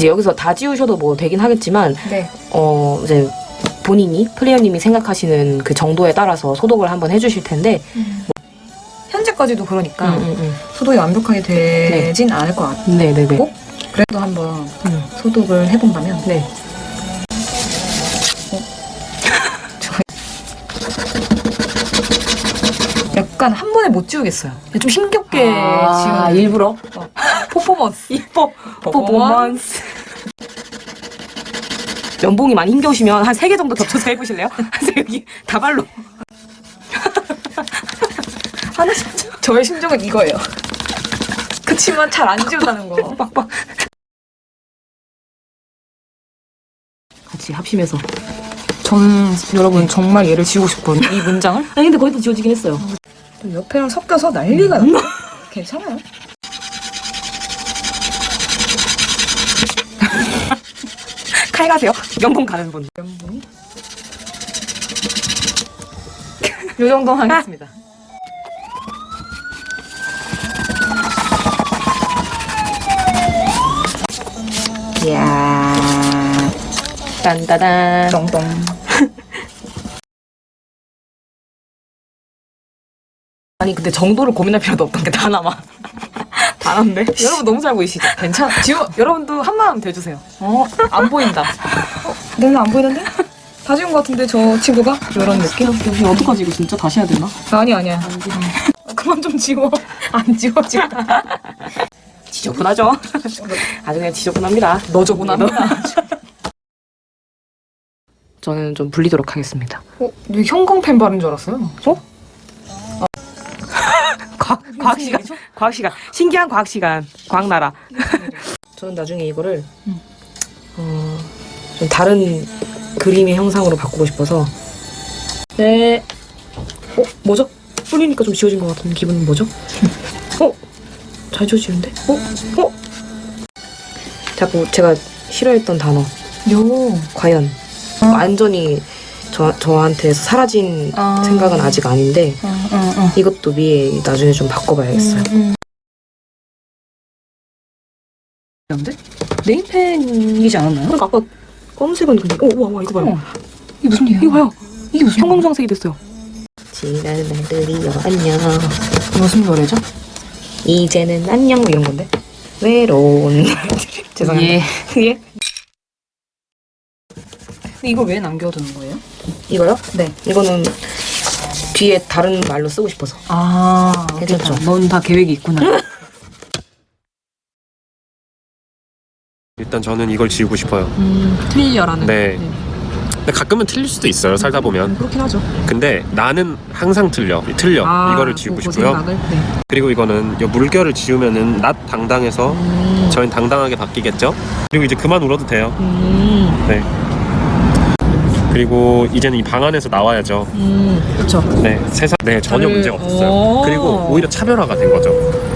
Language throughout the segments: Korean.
이제 여기서 다 지우셔도 뭐 되긴 하겠지만 네. 어 이제 본인이 플레이어님이 생각하시는 그 정도에 따라서 소독을 한번 해주실 텐데 현재까지도 그러니까 음, 음, 소독이 완벽하게 되진 않을 것. 음. 네네네. 어? 그래도 한번 음. 소독을 해본다면 네. 약간 한 번에 못 지우겠어요. 좀 힘겹게 아, 지우는 일부러 퍼포먼스. 이뻐 퍼포먼스. 면봉이 많이 힘겨우시면 한 세 개 정도 겹쳐서 해보실래요? 한세 여기 다발로. 하나씩 저의 심정은 이거예요. 그치만 잘 안 지운다는 거. 빡빡. 같이 합심해서. 저는 여러분 정말 얘를 지우고 싶거든요. 이 문장을. 아니 근데 거의 다 지워지긴 했어요. 옆에랑 섞여서 난리가 나. 괜찮아요. 칼 가세요. 면봉 가는 분. 면봉이? 요 정도 하겠습니다. 이야. 딴따단. 똥똥. 아니 근데 정도를 고민할 필요도 없던 게 다 남아. 다 남네. 여러분 너무 잘 보이시죠? 괜찮아. 지우, 여러분도 한 마음 대주세요. 어, 안 보인다. 어, 내는 안 보이는데? 다 지운 것 같은데 저 친구가? 이런 느낌? 여기 어떡하지 이거 진짜 다시 해야 되나? 아니 아니야. 어, 그만 좀 지워. 안 지워지고. 지저분하죠. 아주 그냥 지저분합니다. 너저분합니다. 저는 좀 불리도록 하겠습니다. 어, 왜 형광펜 바른 줄 알았어요? 과학, 과학 시간. 과학 시간. 신기한 과학 시간. 과학 나라. 저는 나중에 이거를 음. 어, 좀 다른 그림의 형상으로 바꾸고 싶어서. 네. 어, 뭐죠? 뿌리니까 좀 지워진 것 같은 기분은 뭐죠? 어? 잘 지워지는데? 어? 어? 자꾸 제가 싫어했던 단어. 요. 과연 완전히 저, 저한테서 사라진 아. 생각은 아직 아닌데 어, 어, 어. 이것도 위에 나중에 좀 바꿔봐야겠어요. 음, 근데? 네임펜이지 않았나요? 그러니까 아까 검은색은 근데 오, 와, 와 이거 봐요. 이게 무슨 일이야? 이거 봐요. 이게 무슨 형광색이 됐어요. 지난 날들이여 안녕. 무슨 노래죠? 이제는 안녕 뭐 이런 건데. 외로운 날들이. 죄송합니다. 예. 근데 이거 왜 남겨두는 거예요? 이거요? 네. 이거는 뒤에 다른 말로 쓰고 싶어서. 아, 괜찮죠? 넌다 계획이 있구나. 일단 저는 이걸 지우고 싶어요. 음, 틀려라는. 네. 근데 가끔은 틀릴 수도 있어요. 살다 보면. 그렇긴 하죠. 근데 나는 항상 틀려. 틀려. 아, 이거를 지우고 그- 그 싶고요. 생각을? 네. 그리고 이거는 이 물결을 지우면은 낫 당당해서 음. 저희는 당당하게 바뀌겠죠. 그리고 이제 그만 울어도 돼요. 음. 네. 그리고 이제는 이 방 안에서 나와야죠. 음. 그렇죠. 네, 세상 네 전혀 다들- 문제가 없었어요. 오. 그리고 오히려 차별화가 된 거죠.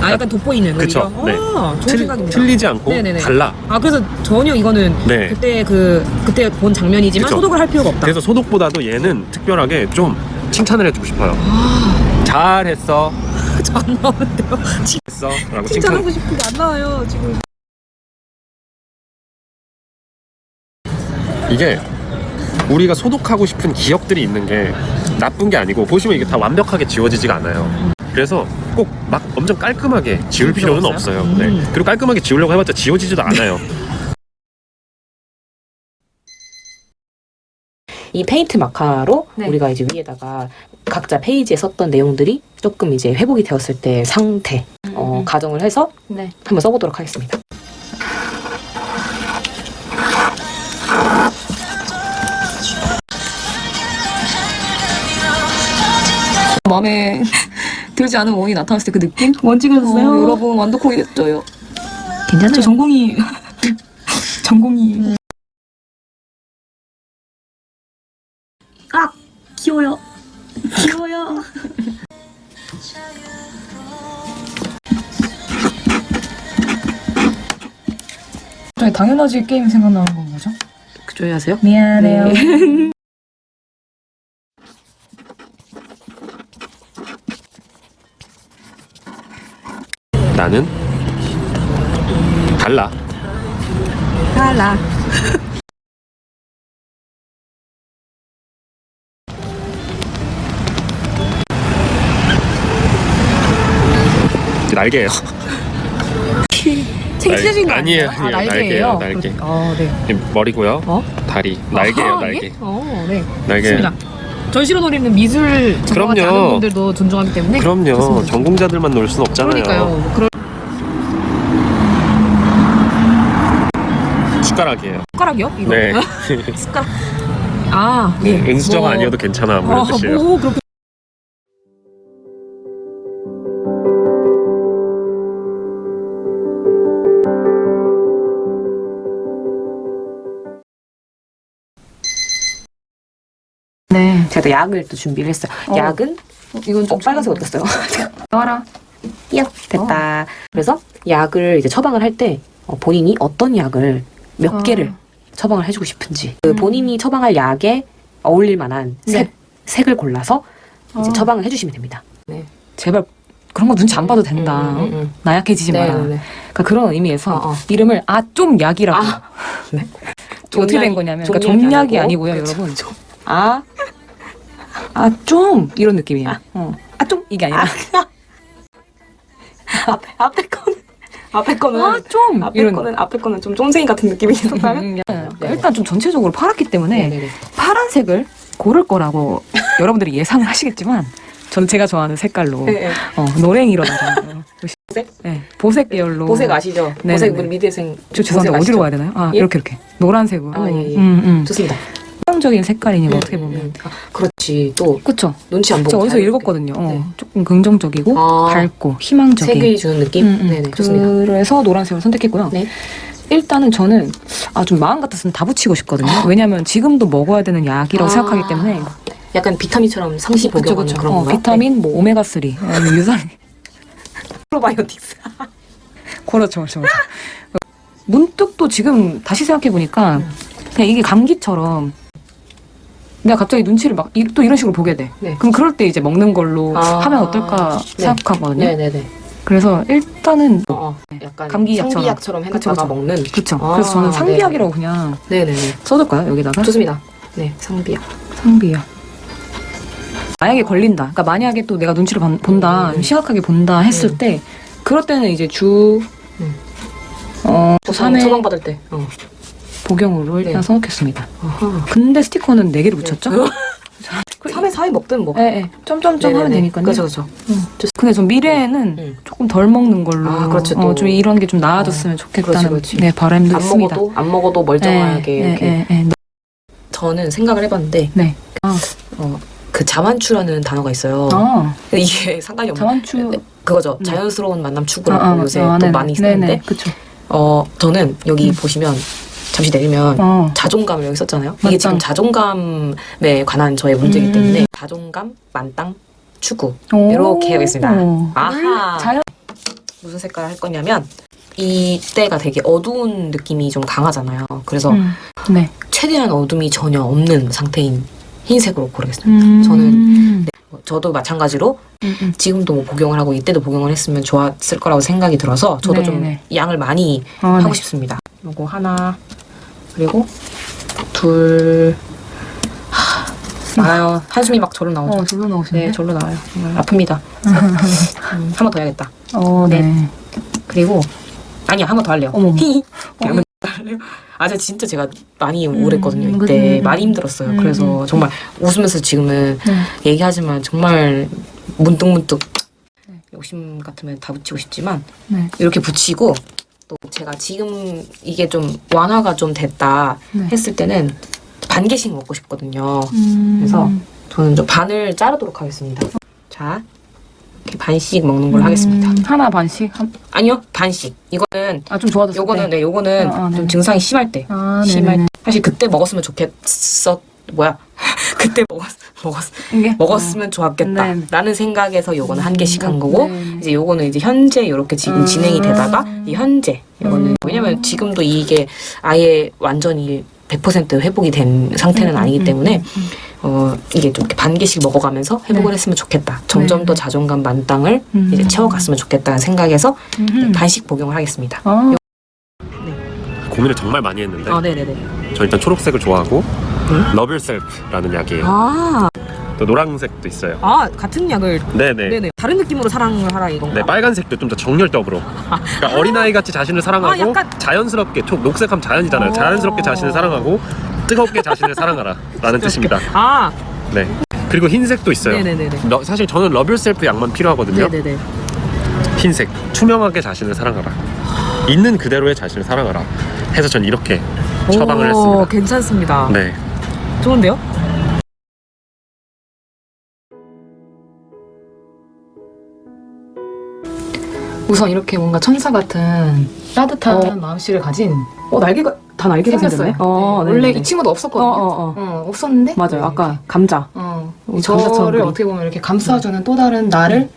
아, 약간 돋보이는 그쵸, 오히려? 네. 아, 좋은 틀, 생각입니다. 틀리지 않고 네네네. 달라. 아, 그래서 전혀 이거는 네. 그때 그 그때 본 장면이지만 그쵸. 소독을 할 필요가 없다. 그래서 소독보다도 얘는 특별하게 좀 칭찬을 해주고 싶어요. 아. 잘했어, 안 나오는데요. 했어라고 칭찬. 칭찬하고 싶은데 안 나와요 지금. 이게 우리가 소독하고 싶은 기억들이 있는 게 나쁜 게 아니고 보시면 이게 다 완벽하게 지워지지가 않아요. 그래서 꼭 막 엄청 깔끔하게 지울 필요 필요는 없어요? 없어요. 음. 네. 그리고 깔끔하게 지우려고 해봤자 지워지지도 않아요. 이 페인트 마카로 네. 우리가 이제 위에다가 각자 페이지에 썼던 내용들이 조금 이제 회복이 되었을 때 상태 어, 가정을 해서 네. 한번 써보도록 하겠습니다. 마음에 들지 않은 원이 나타났을 때 그 느낌? 어, 여러분 완독하게 됐어요. 괜찮아요. 저 전공이 전공이 귀여워요. 귀여워요. 갑자기 당연하지 게임 생각나는 건 뭐죠? 조용하세요. 미안해요. 달라. 날개예요. 책 찢어진 거 아니에요, 아니에요? 아니에요. 날개예요, 날개. 아, 네. 머리고요. 어? 다리. 날개예요, 아하, 날개. 이게? 어, 네. 날개. 좋습니다. 전시로 노리는 미술 전공하지 그럼요. 않은 분들도 존중하기 때문에 그럼요. 좋습니다. 전공자들만 놀순 없잖아요. 그러니까요. 뭐 그런 숟가락이에요. 숟가락이요? 이거? 네. 숟가락. 아, 네, 네. 은수저가 뭐- 아니어도 괜찮아. 뭐 이런 아, 뜻이에요. 뭐 그렇게 네. 제가 또 약을 또 준비를 했어요. 어. 약은 이건 어, 빨간색 어디 갔어요? 나와라. 야 됐다. 그래서 약을 이제 처방을 할 때 본인이 어떤 약을 몇 아. 개를 처방을 해주고 싶은지 그 음. 본인이 처방할 약에 어울릴 만한 네. 색, 색을 골라서 이제 아. 처방을 해주시면 됩니다. 제발 그런 거 눈치 안 봐도 된다. 음, 음, 음. 나약해지지 네, 마라. 네, 네. 그러니까 그런 의미에서 어, 어. 이름을 아 좀 약이라고. 아, 네. 어떻게 된 거냐면 그러니까 종약이 종약이 아니고. 아니고요. 여러분. 아, 아 좀 이런 느낌이에요. 어. 아 좀 이게 아니라 앞에 앞에 거는 앞에 거는 아 좀 앞에 이런. 거는 앞에 거는 좀 쫑생이 같은 느낌이 있었나요? 음, 그러니까 일단 좀 전체적으로 파랗기 때문에 네네네. 파란색을 고를 거라고 여러분들이 예상을 하시겠지만 전 제가 좋아하는 색깔로 네, 네. 어, 노랭이라든가 보색? 네, 보색 계열로 보색 아시죠? 네, 보색 네. 미대생 저 죄송한데 보색 어디로 아시죠? 가야 되나요? 아 예? 이렇게 이렇게 노란색으로 아, 예, 예. 음, 음. 좋습니다. 긍정적인 색깔이니까 음, 어떻게 보면. 아, 그렇지 또 그쵸 눈치 안 보고 어디서. 읽었거든요 어, 네. 조금 긍정적이고 아. 밝고 희망적인 색을 주는 느낌. 음, 음. 네네 좋습니다. 그래서 노란색을 선택했고요 네. 일단은 저는 아 좀 마음 같았으면 다 붙이고 싶거든요 왜냐면 지금도 먹어야 되는 약이라고 아. 생각하기 때문에 약간 비타민처럼 상시 그쵸 복용하는 그쵸 그런 어, 건가요? 네. 비타민 뭐 오메가 3 유산 프로바이오틱스. 그렇죠, 그렇죠, 그렇죠. 문득 또 지금 다시 생각해 보니까 음. 그냥 이게 감기처럼 내가 갑자기 눈치를 막 또 이런 식으로 보게 돼. 네. 그럼 그럴 때 이제 먹는 걸로 아. 하면 어떨까 네. 생각하거든요. 네네네. 그래서 일단은 어, 어. 약간 감기 약처럼. 상비약처럼 그쵸, 해놨다가 그쵸. 먹는. 그렇죠. 아, 그래서 저는 상비약이라고 그냥 네네네. 써둘까요 여기다가? 좋습니다. 네 상비약. 상비약. 만약에 걸린다. 그러니까 만약에 또 내가 눈치를 반- 본다, 음. 심각하게 본다 했을 음. 때 그럴 때는 이제 주 음. 어, 처방 3회 처방 받을 때. 어. 복용으로 일단 네. 써놓겠습니다. 아하. 근데 스티커는 4개를 붙였죠? 네. 3회 4회 먹든 뭐. 예, 예. 점점점 하면 되니까요. 그렇죠 그렇죠. 근데 전 미래에는 음. 조금 덜 먹는 걸로 아, 그렇죠, 어, 또. 좀 이런 게 좀 나아졌으면 좋겠다는 그렇지, 그렇지. 네, 바람도 안 있습니다. 먹어도 안 먹어도 멀쩡하게 예, 이렇게. 예, 예, 예. 저는 생각을 해봤는데 네. 어, 그 자만추라는 단어가 있어요. 아, 이게 상관이 없는 자만추. 네, 그거죠. 네. 자연스러운 만남 추구라고 요새 또. 많이 쓰는데 그쵸. 어 저는 여기 음. 보시면 잠시 내리면 어. 자존감을 여기 썼잖아요. 이게 만땅. 지금 자존감에 관한 저의 문제이기 음. 때문에 자존감, 만땅, 추구 오. 이렇게 하겠습니다. 아하. 자연. 무슨 색깔 할 거냐면 이때가 되게 어두운 느낌이 좀 강하잖아요. 그래서 음. 네. 최대한 어둠이 전혀 없는 상태인 흰색으로 고르겠습니다. 음. 저는 저도 마찬가지로 음, 음. 지금도 뭐 복용을 하고 이때도 복용을 했으면 좋았을 거라고 생각이 들어서 저도 네, 좀 네. 양을 많이 아, 하고 네. 싶습니다. 요거 하나 그리고 둘 하, 많아요. 한숨이 막 절로 나오죠. 어, 절로 나오시네. 네, 절로 나와요. 정말 아픕니다. 음, 한번 더 해야겠다. 어, 네. 그리고 아니야 한 번 더 할래요. 어머. 한번 더 할래요. 아, 제가 진짜 제가 많이 음, 오래 했거든요. 이때 그치. 많이 힘들었어요. 음, 그래서 음. 정말 웃으면서 지금은 네. 얘기하지만 정말 문득문득 네. 욕심 같으면 다 붙이고 싶지만 네. 이렇게 붙이고 또 제가 지금 이게 좀 완화가 좀 됐다 네. 했을 때는 반 개씩 먹고 싶거든요. 음. 그래서 저는 좀 반을 자르도록 하겠습니다. 자, 이렇게 반씩 먹는 걸로 하겠습니다. 음, 하나 반씩? 한, 아니요, 반씩. 이거는 아, 좀 좋아졌을 요거는 때. 네, 요거는 아, 아, 좀 네네. 증상이 심할 때. 아, 심할 네네. 사실 그때 먹었으면 좋겠어. 뭐야? 그때 먹었 먹었 이게? 먹었으면 좋았겠다. 네. 라는 생각에서 요거는 한 개씩 한 음, 거고 네. 이제 요거는 이제 현재 이렇게 지금 음. 진행이 되다가 이 현재 요거는 음. 왜냐면 지금도 이게 아예 완전히 100% 회복이 된 상태는 음, 아니기 음, 때문에 음, 음. 어 이게 좀 이렇게 반 개씩 먹어가면서 회복을 네. 했으면 좋겠다. 점점 네, 더 네. 자존감 만땅을 음. 이제 채워갔으면 좋겠다는 생각에서 음흠. 반씩 복용을 하겠습니다. 아, 고민을 정말 많이 했는데 아, 네네네. 저 일단 초록색을 좋아하고 네? Yourself라는 약이에요. 아, 또 노란색도 있어요. 아 같은 약을 네네. 네네 다른 느낌으로 사랑을 하라 이건가? 네, 빨간색도 좀 더 정열적으로. 그러니까 어린아이 같이 자신을 사랑하고 아, 약간- 자연스럽게 초 녹색하면 자연이잖아요. 어. 자연스럽게 자신을 사랑하고 뜨겁게 자신을 사랑하라라는 뜻입니다. 아, 네. 그리고 흰색도 있어요. 네네네네. 러- 사실 저는 Yourself 약만 필요하거든요. 네네네. 흰색 투명하게 자신을 사랑하라. 있는 그대로의 자신을 사랑하라. 해서 전 이렇게 처방을 오, 했습니다. 괜찮습니다. 네. 좋은데요? 우선 이렇게 뭔가 천사 같은 따뜻한 어. 마음씨를 가진 어 날개가 다 날개가 생겼어요. 생겼네. 어, 네, 원래 네네네. 이 친구도 없었거든요. 어, 어, 어. 어, 없었는데 맞아요. 네, 아까. 감자. 어, 어, 감자처럼 저를. 어떻게 보면 이렇게 감싸주는 또 다른 나를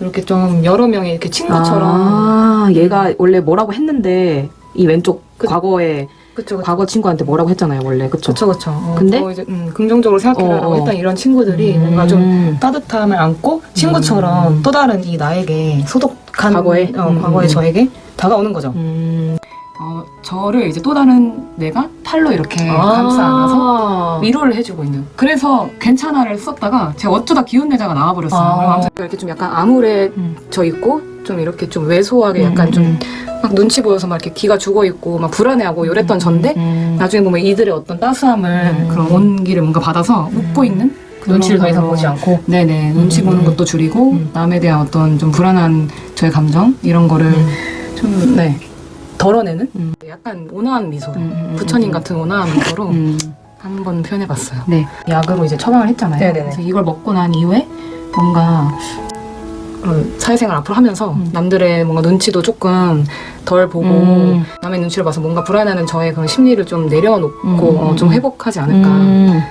이렇게 좀 여러 명의 이렇게 친구처럼 아, 얘가 원래 뭐라고 했는데 이 왼쪽 그- 과거에 그쵸 그쵸 과거 친구한테 뭐라고 했잖아요, 원래. 그쵸? 그쵸 그쵸 어, 근데? 더 이제 음, 긍정적으로 생각해라라고 어, 어. 했던 이런 친구들이 뭔가 좀 따뜻함을 안고 친구처럼 음. 또 다른 이 나에게 소독한 과거에? 어, 음, 과거의 음. 저에게 다가오는 거죠. 음. 어, 저를 이제 또 다른 내가 팔로 이렇게 감싸 안아서 위로를 해주고 있는. 그래서 괜찮아를 썼다가 제가 어쩌다 기운 내자가 나와버렸어요. 아. 아무튼 이렇게 좀 약간 암울해져 있고 좀 이렇게 좀 왜소하게 약간 음, 좀 막 눈치 보여서 막 이렇게 기가 죽어 있고 막 불안해하고 이랬던 전데 음. 나중에 보면 이들의 어떤 따스함을 음. 그런 온기를 뭔가 받아서 웃고 있는 그 눈치를 더 이상. 보지 않고 네네 눈치 음. 보는 것도 줄이고 음. 남에 대한 어떤 좀 불안한 저의 감정 이런 거를 음. 좀네 덜어내는 음. 약간 온화한 미소로 음, 음, 부처님 음. 같은 온화한 미소로 음. 한번 표현해봤어요. 네. 약으로 이제 처방을 했잖아요. 네네네. 그래서 이걸 먹고 난 이후에 뭔가 어, 사회생활 앞으로 하면서 음. 남들의 뭔가 눈치도 조금 덜 보고 음. 남의 눈치를 봐서 뭔가 불안해하는 저의 그런 심리를 좀 내려놓고 음, 어, 음, 좀 음. 회복하지 않을까. 음.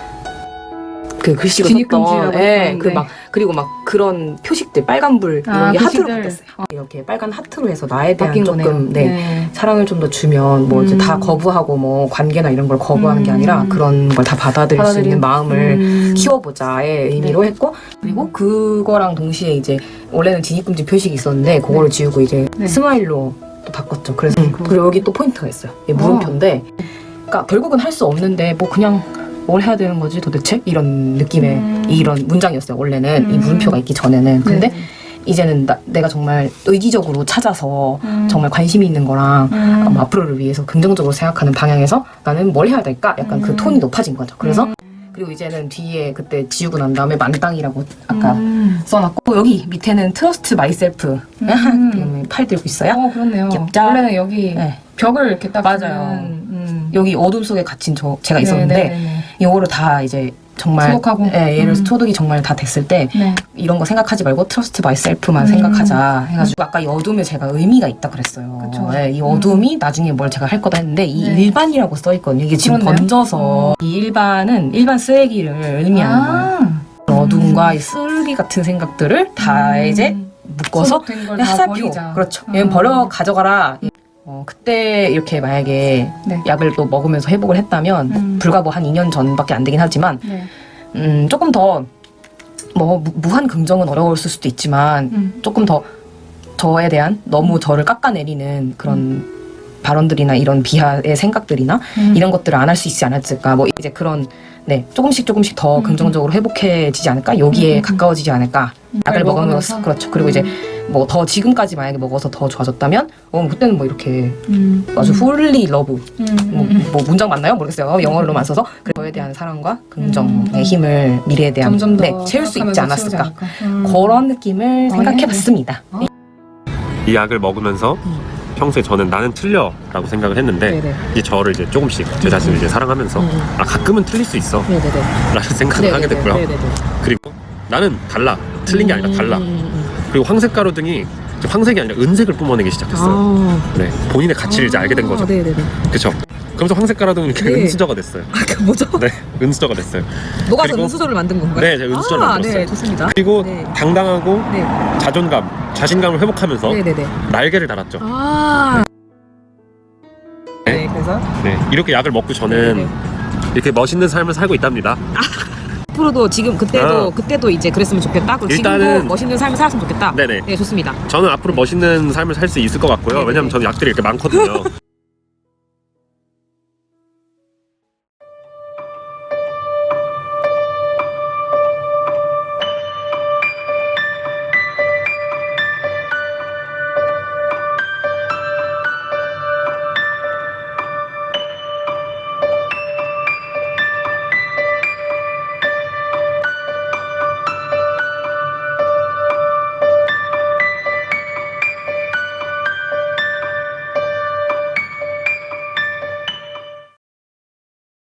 그 글씨가 진입금지라고 썼던, 예, 했는데. 그막 그리고 막 그런 표식들 빨간불 이런 아, 게 하트로 표식들. 바뀌었어요. 이렇게 빨간 하트로 해서 나에 대한 바뀐 조금 거네요. 네, 사랑을 좀 더 주면 뭐 이제 음. 다 거부하고 뭐 관계나 이런 걸 거부하는 게 음. 아니라 그런 걸 다 받아들일 수 받아들이는- 있는 마음을 음. 키워보자의 의미로 했고 그리고 그거랑 동시에 이제 원래는 진입금지 표식이 있었는데 그거를 지우고 이제 네. 스마일로 또 바꿨죠. 그래서 음. 그리고 여기 또 포인트가 있어요. 이 물음표인데 그러니까 결국은 할 수 없는데 뭐 그냥 뭘 해야 되는 거지 도대체 이런 느낌의 음. 이런 문장이었어요. 원래는 이 음. 물음표가 있기 전에는 근데 네. 이제는 나- 내가 정말 의지적으로 찾아서 음. 정말 관심이 있는 거랑 음. 음, 앞으로를 위해서 긍정적으로 생각하는 방향에서 나는 뭘 해야 될까? 약간 그 음. 톤이 높아진 거죠. 그래서 음. 그리고 이제는 뒤에 그때 지우고 난 다음에 만땅이라고 아까 음. 써놨고 여기 밑에는 트러스트 마이셀프 음. 팔 들고 있어요. 어 그렇네요. 귀엽죠? 원래는 여기 네. 벽을 이렇게 딱 맞아요. 음. 여기 어둠 속에 갇힌 저 제가 있었는데 네네네네. 이거를 다 이제 정말 소독하고. 예, 얘를 음. 소독이 정말 다 됐을 때 네. 이런 거 생각하지 말고 트러스트 마이셀프만 음. 생각하자 해가지고 아까 이 어둠에 제가 의미가 있다 그랬어요. 그쵸. 예, 이 어둠이 나중에 뭘 제가 할 거다 했는데 이 네. 일반이라고 써 있거든요. 이게 지금 그렇네요. 번져서 이 일반은 일반 쓰레기를 의미하는 거예요. 아. 어둠과 이 쓰레기 같은 생각들을 다 음. 이제 묶어서 화살표 버리자. 그렇죠. 음. 얘는 버려 가져가라. 어, 그때 이렇게 만약에 네. 약을 또 먹으면서 회복을 했다면 음. 불과 뭐 한 2년 전밖에 안 되긴 하지만 네. 음, 조금 더 뭐 무한 긍정은 어려웠을 수도 있지만 음. 조금 더 저에 대한 너무 저를 깎아내리는 그런 발언들이나 이런 비하의 생각들이나 음. 이런 것들을 안 할 수 있지 않았을까 뭐 이제 그런 네 조금씩 조금씩 더 음. 긍정적으로 회복해지지 않을까 여기에 음. 가까워지지 않을까 약을 잘 먹으면서 먹으면서? 그렇죠 그리고 이제 뭐 더 지금까지 만약에 먹어서 더 좋아졌다면 어 그때는 뭐 이렇게 음. 아주 fully love 음. 뭐, 음. 뭐 문장 맞나요 모르겠어요 영어로만 써서 그거에 대한 사랑과 긍정의 음. 힘을 미래에 대한 점점 더 네 채울 수 있지 생각하면서 않았을까 않을까. 음. 그런 느낌을 어, 생각해봤습니다. 이 약을 먹으면서 음. 평소에 저는 나는 틀려라고 생각을 했는데 네네. 이제 저를 이제 조금씩 제 자신을 이제 사랑하면서 음. 아 가끔은 틀릴 수 있어 네네네. 라는 생각을 하게 됐고요 네네네. 그리고 나는 달라 틀린 게 아니라 달라 음, 음, 음. 그리고 황색 가루등이 이제 황색이 아니라 은색을 뿜어내기 시작했어요 아, 네 본인의 가치를 이제 알게 된 거죠 네네네. 그쵸 그러면서 황색 가루등은 이렇게 네. 은수저가 됐어요 아, 그 뭐죠? 네 은수저가 됐어요 녹아서 그리고- 은수저를 만든 건가요? 네 제가 은수저를 아, 만들었어요 네, 좋습니다. 그리고 네. 당당하고 네. 자존감 자신감을 회복하면서 네네네. 날개를 달았죠 아. 네. 네, 그래서 네 이렇게 약을 먹고 저는 네네. 이렇게 멋있는 삶을 살고 있답니다 앞으로도 지금 그때도 아. 그때도 이제 그랬으면 좋겠다. 그리고 일단은- 지금도 멋있는 삶을 살았으면 좋겠다. 네네 네, 좋습니다. 저는 앞으로 멋있는 삶을 살 수 있을 것 같고요 네네네. 왜냐면 저는 약들이 이렇게 많거든요